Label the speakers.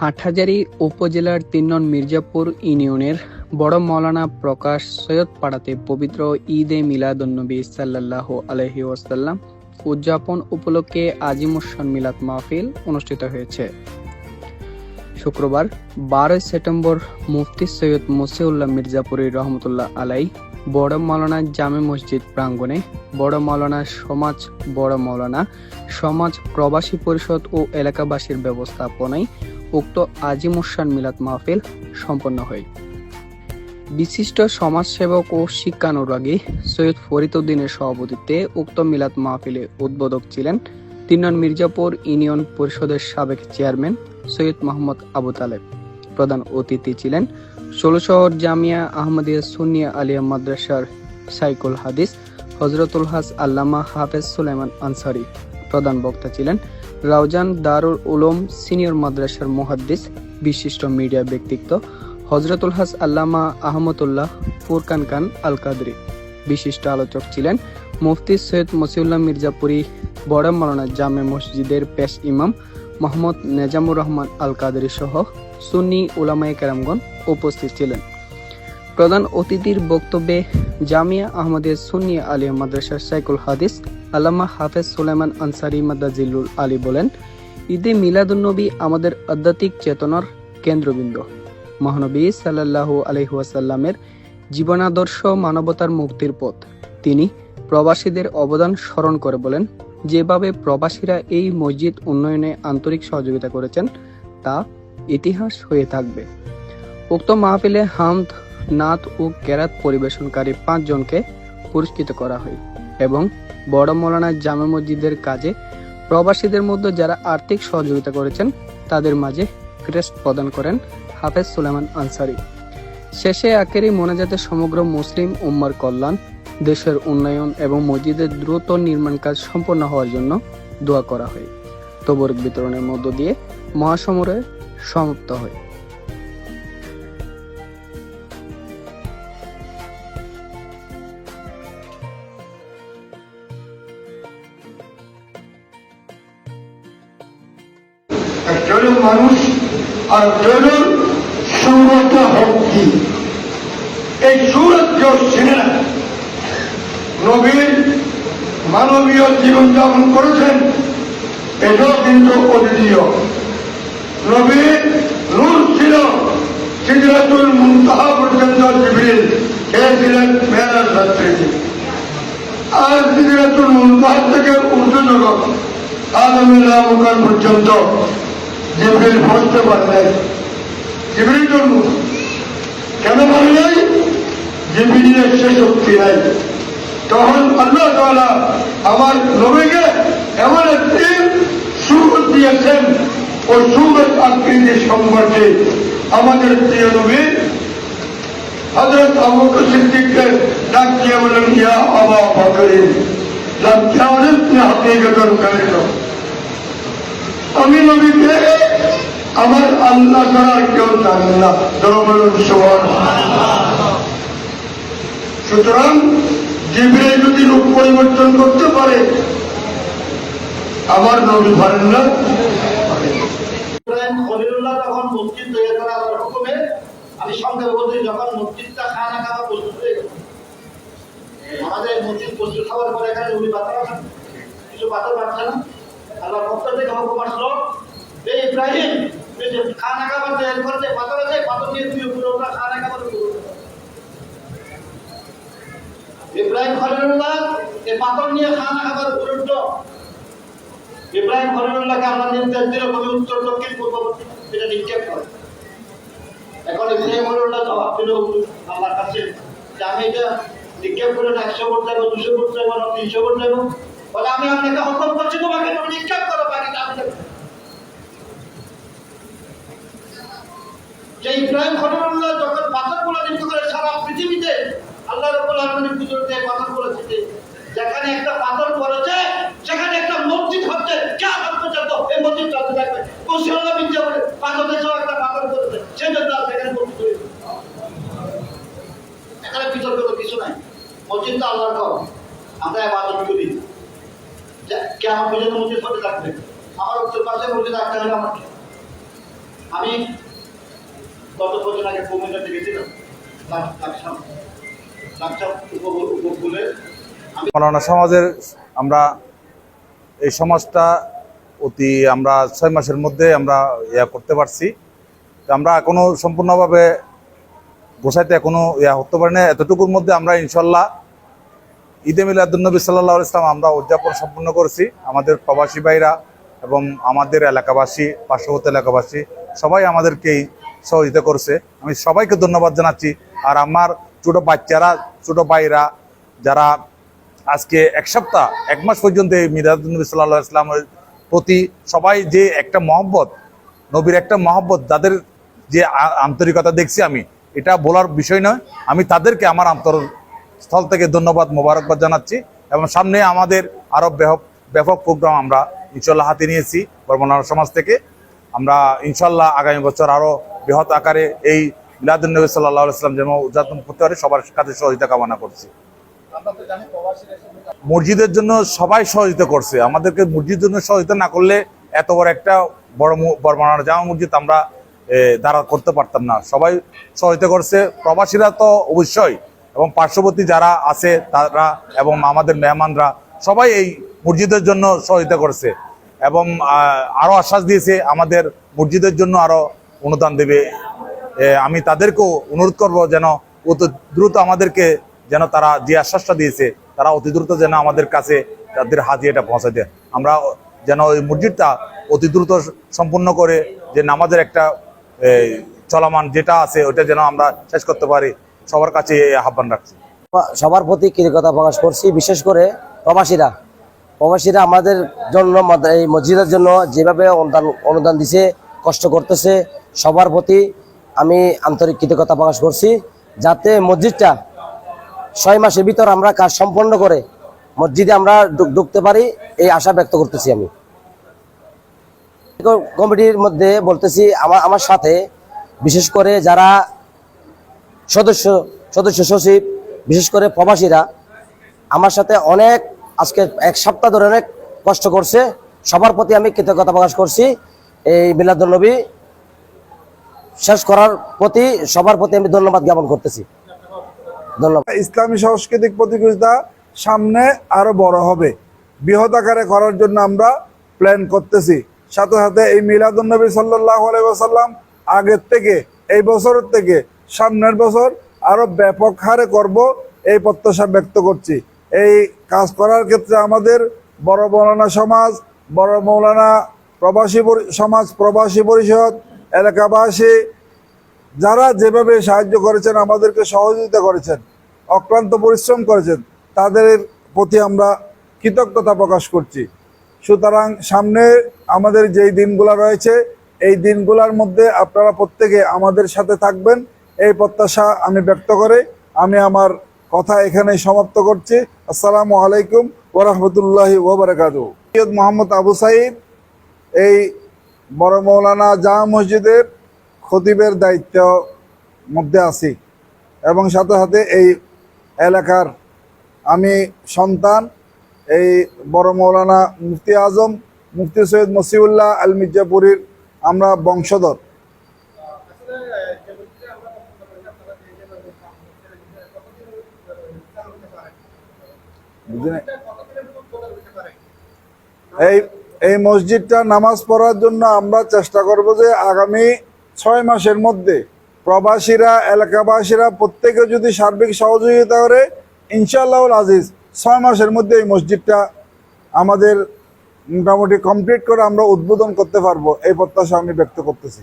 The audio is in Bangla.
Speaker 1: হাটহাজারী উপজেলার তিন নং মির্জাপুর ইউনিয়নের বড় মৌলানা প্রকাশ সৈয়দ পাড়াতে পবিত্র ঈদে মিলাদুন্নবী সাল্লাহ আলহি ওয়াসাল্লাম উদযাপন উপলক্ষে আজিমুসান মিলাদ মাহফিল অনুষ্ঠিত হয়েছে। শুক্রবার বারোই সেপ্টেম্বর, মুফতি সৈয়দ মসিউল্লাহ মির্জাপুরী রহমতুল্লাহ আলাই বড় মৌলানা জামে মসজিদ প্রাঙ্গণে বড় মৌলানা সমাজ, বড় মৌলানা সমাজ প্রবাসী পরিষদ ও এলাকাবাসীর ব্যবস্থাপনায় উক্ত আজিমুসান মিলাদ মাহফিল সম্পন্ন হয়। বিশিষ্ট সমাজসেবক ও শিক্ষানুরাগী সৈয়দ ফরিদ উদ্দিনের সভাপতিত্বে উক্ত মিলাদ মাহফিলে উদ্বোধক ছিলেন তিন নং মির্জাপুর ইউনিয়ন পরিষদের সাবেক চেয়ারম্যান সৈয়দ মোহাম্মদ আবু তালেব। প্রধান অতিথি ছিলেন ষোলশহর জামিয়া আহমদিয়া সুনিয়া আলিয়া মাদ্রাসার সাইকুল হাদিস হজরতুল হাস আল্লামা হাফেজ সুলাইমান আনসারি। প্রধান বক্তা ছিলেন রাউজান দারুল উলুম সিনিয়র মাদ্রাসার মুহাদ্দিস, বিশিষ্ট মিডিয়া ব্যক্তিত্ব হজরতুল হাস আল্লামা আহমদুল্লাহ ফুরকান খান আল কাদরি বিশিষ্ট আলোচক ছিলেন মুফতি সৈয়দ মসিউল্লাহ মির্জাপুরি, বড় মালানা জামে মসজিদের পেশ ইমাম মোহাম্মদ নেজামুর রহমান আল কাদরি সহ সুন্নি উলামায়ে কেরামগণ উপস্থিত ছিলেন। প্রধান অতিথির বক্তব্যে জামিয়া আহমদের সুন্নি আলিয়া মাদ্রাসার সাইকুল হাদিস, আল্লামা হাফেজ সুলাইমান আনসারি মাদাজিল্লুল আলী বলেন, ঈদে মিলাদুন্নবী আমাদের আধ্যাত্মিক চেতনার কেন্দ্রবিন্দু। মহানবী সাল্লাল্লাহু আলহিহাসাল্লামের জীবনাদর্শ মানবতার মুক্তির পথ। তিনি প্রবাসীদের অবদান স্মরণ করে বলেন, যেভাবে প্রবাসীরা এই মসজিদ উন্নয়নে আন্তরিক সহযোগিতা করেছেন, তা ইতিহাস হয়ে থাকবে। উক্ত মাহফিলে হামদ নাত ও কেরাত পরিবেশনকারী পাঁচজনকে পুরস্কৃত করা হয় এবং বড় মৌলানা জামে মসজিদের কাজে প্রবাসীদের মধ্যে যারা আর্থিক সহযোগিতা করেছেন, তাদের মাঝে ক্রেস্ট প্রদান করেন হাফেজ সুলেমান আনসারি। শেষে আখেরি মোনাজাতে সমগ্র মুসলিম উম্মার কল্যাণ, দেশের উন্নয়ন এবং মসজিদের দ্রুত নির্মাণ কাজ সম্পন্ন হওয়ার জন্য দোয়া করা হয়। তবরক বিতরণের মধ্য দিয়ে মহাসমরে সমাপ্ত হয়।
Speaker 2: মানুষ আর একজনের সমস্ত ভক্তি এই সুরত সিনেমা নবীর মানবীয় জীবনযাপন করেছেন, এটাও কিন্তু অদ্বিতীয়। নবীর নূর ছিল সিদ্ধাতুল মুন্তাহা পর্যন্ত জিবরিল কে ছিলেন মেয়েরাজ রাত্রি আর সিদ্ধাতুল মুন্তাহা থেকে উর্দু জগৎ মুখান পর্যন্ত জিবরিল পৌঁছতে পারে নাই জিবরিল জন্ম কেন পারে নাই? জিবরিলের সে শক্তি নাই। তখন আল্লাহ তাআলা আমার নবীকে এমন একটি সুরত দিয়েছেন। ও সুরত আকৃতি সম্পর্কে আমাদের প্রিয় নবী হজরত আবু বকর সিদ্দিককে ডাক দিয়ে বলেন ইয়া আবা বকরিন, লাম তারিফনি হাকিকাতান কারিনা আমি নবীকে আমার আল্লাহ ছাড়া কেউ জানেন না। জনগণ সমান সুতরাং জিবরে যদি রূপ পরিবর্তন করতে পারে, আমার নবী পারেন না।
Speaker 3: মসজিদ আমি সঙ্গে বলছি যখন মসজিদটা খাওয়া প্রস্তুত হয়ে আমাদের মসজিদ প্রস্তুত খাওয়ার পরে এখানে উনি কিছু পাথর পাচ্ছে না? আল্লাহ থেকে হুকুম আসলো এই ইব্রাহিম খানা খাবার আছে এটা নিক্ষেপ করে এখন ইব্রাহিম খলিলুল্লাহ জবাব কাছে আমি এটা নিক্ষেপ করে একশো করতে যাব দুশো করতে যাব তিনশো করতে যাব বলে আমি আপনাকে হুকুম করছি তোমাকে তুমি নিক্ষেপ করো বাড়িতে আমি যে ইব্রাহিম খলিলুল্লাহ যখন পাথরগুলো নির্মিত করে সারা পৃথিবীতে আল্লাহ রব্বুল আলামিনের পুজোতে পাথরগুলো ছিটে যেখানে একটা পাথর পড়েছে, সেখানে একটা মসজিদ হচ্ছে কে পর্যন্ত এই মসজিদ চলতে থাকবে কৌশল্য বিদ্যা বলে বাংলাদেশেও একটা পাথর পড়েছে। সেই জন্য আর সেখানে মসজিদ হয়েছে এখানে তো কিছু নাই। মসজিদ তো আল্লাহর ঘর। আমরা আবাদত করি। কেমন পর্যন্ত মসজিদ হতে থাকবে। আমার উত্তর পাশে মসজিদ রাখতে হলে আমার আমি গত কদিন আগে গেছিলাম
Speaker 4: মৌলানা সমাজের আমরা এই সমাজটা অতি আমরা ছয় মাসের মধ্যে আমরা ইয়া করতে পারছি। আমরা এখনও সম্পূর্ণভাবে গোসাইতে এখনও ইয়া হতে পারি না এতটুকুর মধ্যে আমরা ইনশাল্লাহ ঈদে মিলাদুলনবী সাল্লাহ ইসলাম আমরা উদযাপন সম্পূর্ণ করেছি। আমাদের প্রবাসী ভাইরা এবং আমাদের এলাকাবাসী, পার্শ্ববর্তী এলাকাবাসী সবাই আমাদেরকেই সহযোগিতা করছে। আমি সবাইকে ধন্যবাদ জানাচ্ছি। আর আমার ছোট বাচ্চারা, ছোট ভাইরা যারা আজকে এক সপ্তাহ, এক মাস পর্যন্ত এই মিরাজুল্নবী সাল্লাহ ইসলামের প্রতি সবাই যে একটা মহব্বত, নবীর একটা মহব্বত যাদের যে আন্তরিকতা দেখছি আমি, এটা বলার বিষয় নয়। আমি তাদেরকে আমার অন্তর স্থল থেকে ধন্যবাদ, মোবারকবাদ জানাচ্ছি এবং সামনে আমাদের আরও ব্যাপক ব্যাপক প্রোগ্রাম আমরা ইনশাল্লাহ হাতে নিয়েছি বর্মনার সমাজ থেকে। আমরা ইনশাল্লাহ আগামী বছর আরও বৃহৎ আকারে এই মিলাদুলনবী সাল্লাহ ইসলাম যেন উদযাপন করতে পারে, সবার কাছে সহযোগিতা কামনা করছি। মসজিদের জন্য সবাই সহযোগিতা করছে। আমাদেরকে মসজিদের জন্য সহযোগিতা না করলে এত বড় একটা বড় বর্মনার জামা মসজিদ আমরা দাঁড়া করতে পারতাম না। সবাই সহযোগিতা করছে। প্রবাসীরা তো অবশ্যই, এবং পার্শ্ববর্তী যারা আছে তারা এবং আমাদের মেহমানরা সবাই এই মসজিদের জন্য সহযোগিতা করছে। এবং আরও আশ্বাস দিয়েছে আমাদের মসজিদের জন্য আরও অনুদান দেবে। আমি তাদেরকেও অনুরোধ করব যেন অতি দ্রুত আমাদেরকে যেন তারা যে আশ্বাসটা দিয়েছে, তারা অতি দ্রুত যেন আমাদের কাছে তাদের হাতে এটা পৌঁছে দেয়। আমরা যেন ওই মসজিদটা অতি দ্রুত সম্পূর্ণ করে যে নামাজের একটা চলমান যেটা আছে ওটা যেন আমরা শেষ করতে পারি। সবার কাছে আহ্বান রাখছি।
Speaker 5: সবার প্রতি কৃতজ্ঞতা প্রকাশ করছি। বিশেষ করে প্রবাসীরা। প্রবাসীরা আমাদের জন্য, এই মসজিদের জন্য যেভাবে অনুদান অনুদান দিছে, কষ্ট করতেছে সবার প্রতি আমি আন্তরিক কৃতজ্ঞতা প্রকাশ করছি। যাতে মসজিদটা ছয় মাসের ভিতর আমরা কাজ সম্পন্ন করে মসজিদে আমরা ঢুকতে পারি, এই আশা ব্যক্ত করতেছি আমি। কমিটির মধ্যে বলতেছি আমার আমার সাথে বিশেষ করে যারা সদস্য সদস্য সচিব, বিশেষ করে প্রবাসীরা, আমার সাথে অনেক আজকে এক সপ্তাহ ধরে অনেক কষ্ট করছে। সবার প্রতি আমি কৃতজ্ঞতা প্রকাশ করছি। এই মিলাদুলনবী শেষ করার প্রতি, সবার প্রতি আমি ধন্যবাদ জ্ঞাপন করতেছি। ধন্যবাদ।
Speaker 6: ইসলামী সাংস্কৃতিক প্রতিযোগিতা সামনে আরও বড় হবে। বৃহৎ আকারে করার জন্য আমরা প্ল্যান করতেছি। সাথে সাথে এই মিলাদুন্নবী সাল্লাহ আলাইসাল্লাম আগের থেকে, এই বছরের থেকে, সামনের বছর আরও ব্যাপক হারে করব এই প্রত্যাশা ব্যক্ত করছি। এই কাজ করার ক্ষেত্রে আমাদের বড় মৌলানা সমাজ, বড় মৌলানা প্রবাসী পরি- সমাজ প্রবাসী পরিষদ এলাকাবাসী যারা যেভাবে সাহায্য করেছেন, আমাদেরকে সহযোগিতা করেছেন, অক্লান্ত পরিশ্রম করেছেন, তাদের প্রতি আমরা কৃতজ্ঞতা প্রকাশ করছি। সুতরাং সামনে আমাদের যেই দিনগুলো রয়েছে, এই দিনগুলোর মধ্যে আপনারা প্রত্যেকে আমাদের সাথে থাকবেন। এই প্রত্যাশা আমি ব্যক্ত করে আমি আমার কথা এখানে সমাপ্ত করছি। আসসালামু আলাইকুম ওরহমতুল্লাহি ওবরাকাত মোহাম্মদ আবু সাইদ, এই বড় মৌলানা জামা মসজিদের খতিবের দায়িত্ব মধ্যে আছি। এবং সাথে সাথে এই এলাকার আমি সন্তান, এই বড় মৌলানা মুফতি আজম, মুফতি সৈয়দ মসিউল্লাহ আল মির্জাপুরীর আমরা বংশধর। এই এই মসজিদটা নামাজ পড়ার জন্য আমরা চেষ্টা করব যে আগামী ছয় মাসের মধ্যে প্রবাসীরা, এলাকাবাসীরা প্রত্যেকে যদি সার্বিক সহযোগিতা করে, ইনশাআল্লাহ আজিজ ছয় মাসের মধ্যে এই মসজিদটা আমাদের মোটামুটি কমপ্লিট করে আমরা উদ্বোধন করতে পারব। এই প্রত্যাশা আমি ব্যক্ত করতেছি।